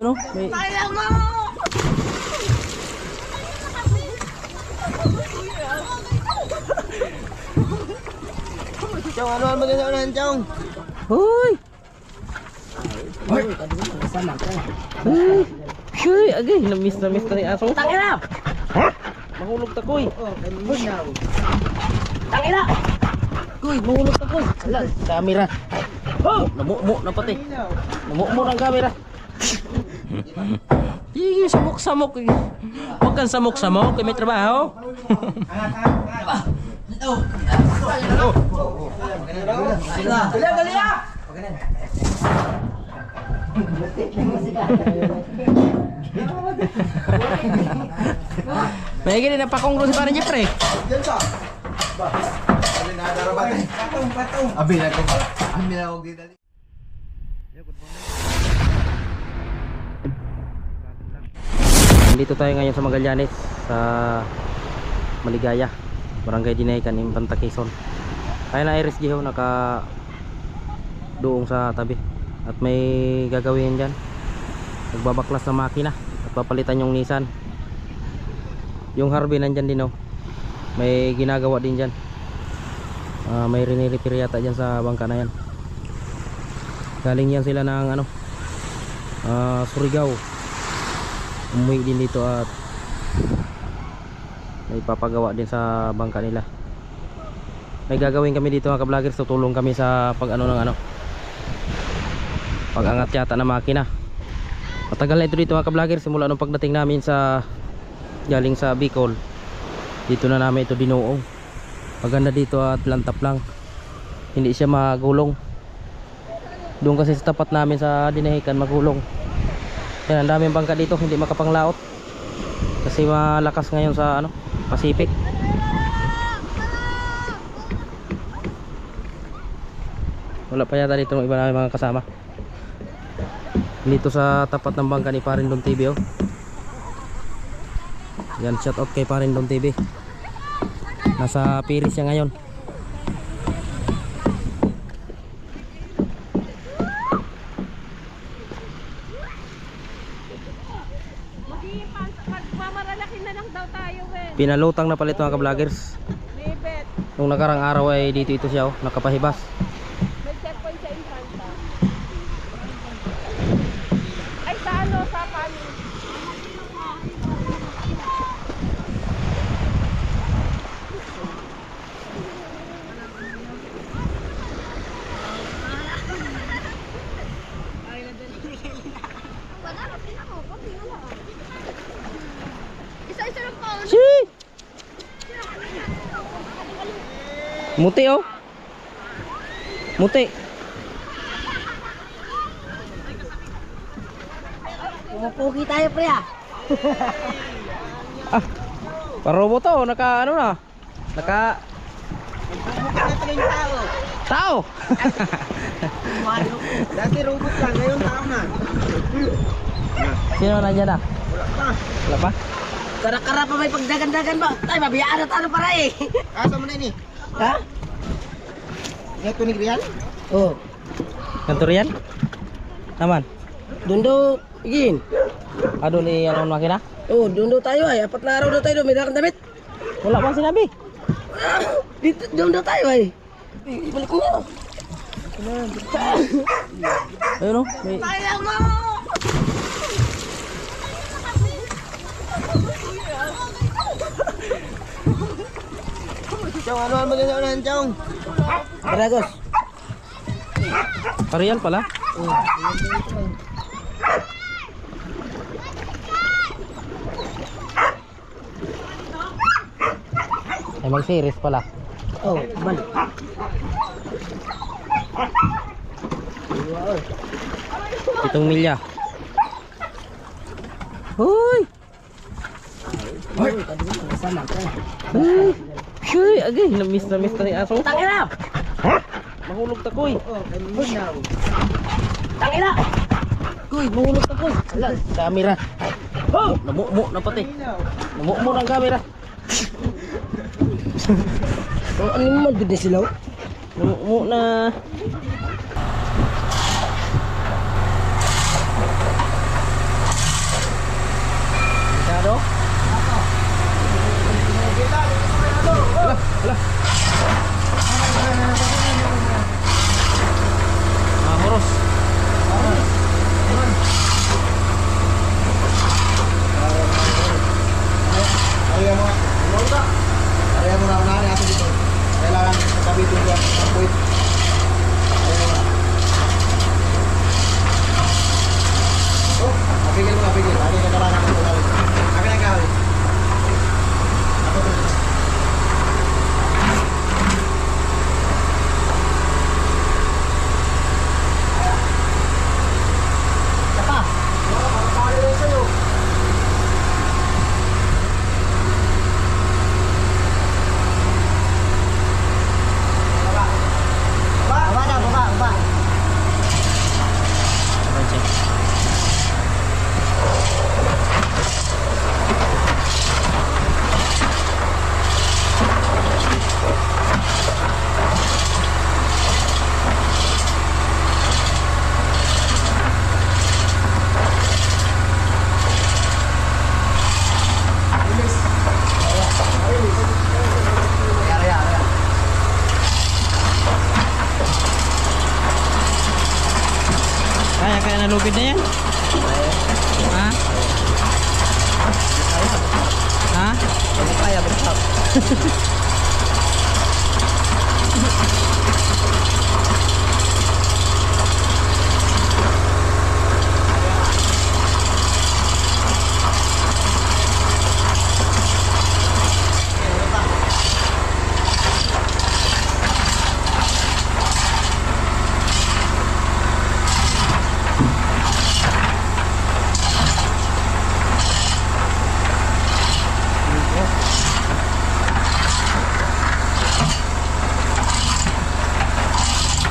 Ano? May... Chong, ano ang maganda unahan, Chong? Hoy! Hoy! Hoy! Agay! Namiss na miss na ni Aso. Tangina! Mahulog ta koy. Tangina! Koy, mahulog ta koy. Ala, camera. Oh! Namumo na pati. Namumo ng camera. Sige, samok-samok. Huwag kang samok-samok. May trabaho. May gini na pakongro si parang Jeffrey. Abi na ko. Abi na Nandito tayo ngayon sa Magallanes sa Maligaya Barangay Dinaykan Impanta Quezon. Kaya na Iris Giho naka doong sa tabi. At may gagawin dyan. Nagbabaklas na makina at papalitan yung Nissan. Yung Harvey nandyan din oh. May ginagawa din dyan. Ah, may riniripir yata dyan sa bangka na yan. Galing yan sila ng ano ah, Surigao umuwi din dito at may papagawa din sa bangka nila. May gagawin kami dito mga ka-vloggers. Tutulong kami sa pag ano ng ano pag angat yata ng makina. Matagal na ito dito mga ka-vloggers. Simula nung pagdating namin sa galing sa Bicol dito na namin ito dinuong maganda dito at lantap lang. Hindi siya magulong. Doon kasi sa tapat namin sa dinahikan magulong yan, ang daming bangka dito, hindi makapanglaot. Kasi malakas ngayon sa ano, Pacific. Wala pa yata dito ng iba namin mga kasama. Dito sa tapat ng bangka ni Parindon TV oh. Yan, shout out kay Parindon TV. Nasa Piris siya ngayon. Magmamaralaki na lang daw tayo, Wen. Pinalutang na pala ito mga ka-vloggers. Nung nakarang araw ay dito ito siya oh, nakapahibas. May checkpoint sa Infanta. Ay, sa ano, sa paano? Isa-isa lang pa. Shee! Muti oh. Muti. Pumupugi tayo pre ah. Ah. Parobo to, naka ano na? Naka tao. Dati robot lang, ngayon tao na. Sino na na? Wala pa? Kara-kara pa may pagdagan-dagan ba? Tay, mabiyaan na tayo para eh. Asa mo na ini? Ha? Ngayon ko ni Grian? Oh. Kantor yan? Naman. Dundo, igin. Ado ni ano makina? Oh, dundo tayo ay. Apat na araw na tayo doon. May dalang damit. Wala pang sinabi. Ah, Dito, dundo tayo ay. Eh, Ibalik ko nga. Ayun oh. May... Chong, ano ang maganda unahan, Chong? Baragos. Pariyan pala. Ay mag-series pala. Oh, balik. Itong milya. Hoy! Sama ka. Hoy! Hoy! Agay! Namiss na miss na ni Aso. Tangina! Mahulog ta koy. Tangina! Koy, mahulog ta koy. Ala, camera. Oh! Namumo na pati. Namumo ng camera. Oh, ano naman good na sila? Namumo na.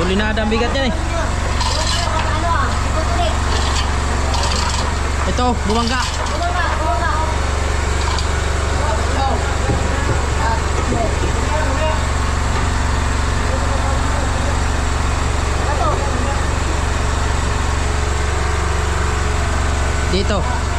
Tulinada ang bigat yan eh. Ito, bumangga. Dito.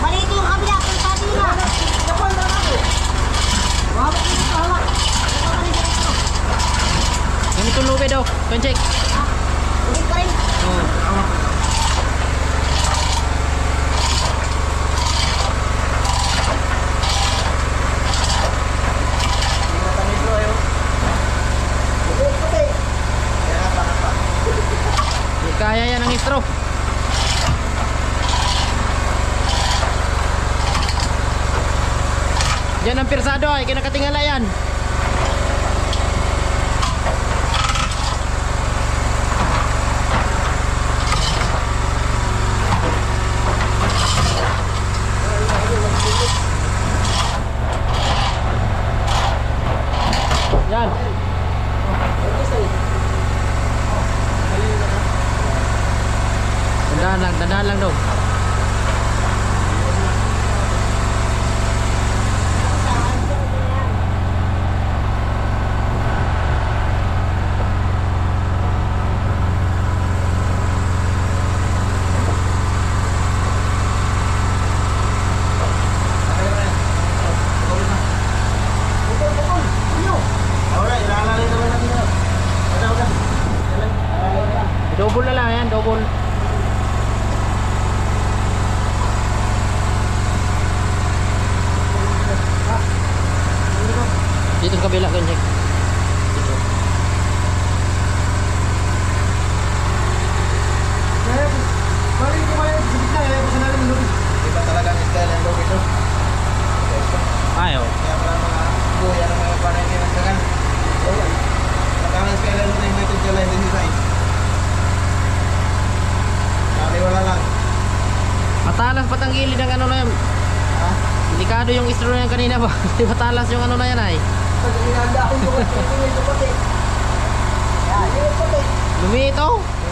Maliit. Maliit yung kabila, kung sabi nila. Hawak mo ito, hawak. Hawak ka rin dito. Ganito lupid daw. Pancheck. Ulit pa rin. Oh. Di Kaya yan ang istro. Yan ang pirsado ay kinakatingala yan. Yan. Dandahan lang, dandahan lang daw. Alright, ilalagay naman natin yun. Wala, wala. Double na lang yan, double. Dito kabila ganyan. Dito. Iba talaga ang style ng lobby to. Ayaw. Kaya pala mga buhay ang mga panay ng sagan. Talagang ang style ng United July din design. Kaliwala lang. Gilid ng ano na yan. Ha? Delikado yung istro na yan kanina ba? Di matalas yung ano na yan ay. Pag inanda akong bukas, ito pati. Yan, ito pati. Lumito. Yan,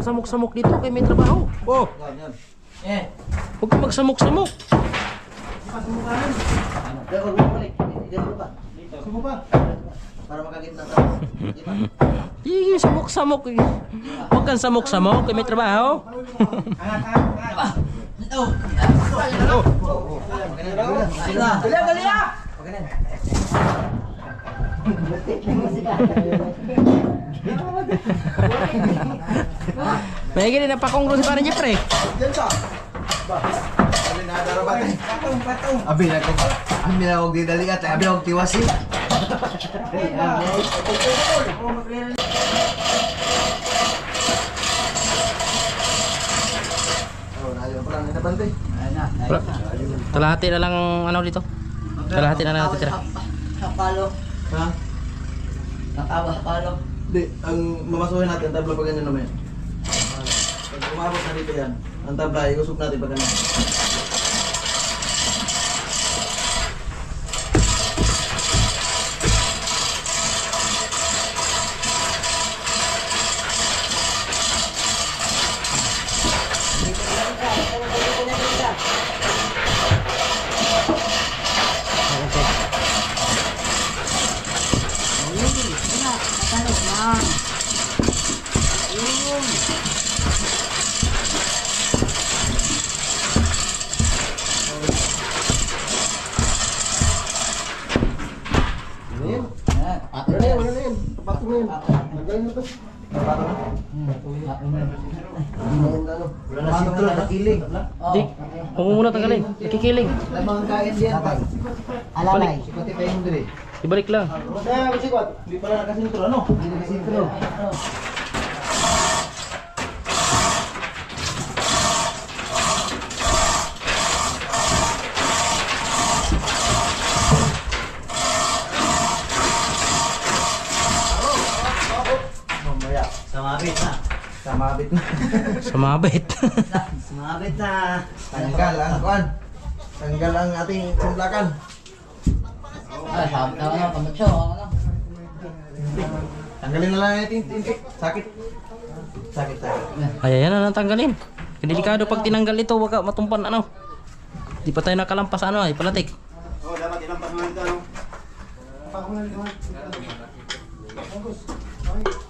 huwag kang samok-samok dito kay may trabaho. Oh, Eh. huwag kang magsamok-samok. Pero huwag mo balik. Dito pa. Dito. pa. Para makagitna ka. Dito. Sige, samok-samok. eh. Huwag kang samok-samok kay may trabaho. Dali, dali ah! May gini na pakong doon para Jeffrey. Sabi na darabat. Patong, patong. Abi na ko. Abi na huwag didali at abi na huwag tiwasi. Oh, nayo pa lang natabante. Kalahati na lang ano dito. Kalahati na lang natitira. Hapalo. Ha? Hapalo. Di, ang mamasuhin natin, tabla pa ganyan naman. Pag umabot na dito yan, ang tabla, iusok natin pag ganyan. Tapatong na yan. Nagayin na to. Wala na sintro, nakiling. Di, kung muna tanggalin. Nakikiling. Lamang kain diyan. Alalay. Sikote pa yung dire. Ibalik lang. Hindi pala nakasintro, ano? Hindi nakasintro. Samabit na. Sumabit. Sumabit na. Tanggal ang kuan. Tanggal ang ating simplakan. Ay, sabi na pamacho. Ano? Tanggalin na lang natin tintik. Sakit. Sakit, sakit. Ay, ayan na natanggalin. Delikado pag tinanggal ito, wag ka matumpan ano. Di pa tayo nakalampas ano ay palatik. Oh, dapat ilampas mo ito, ano? Angat. Angat.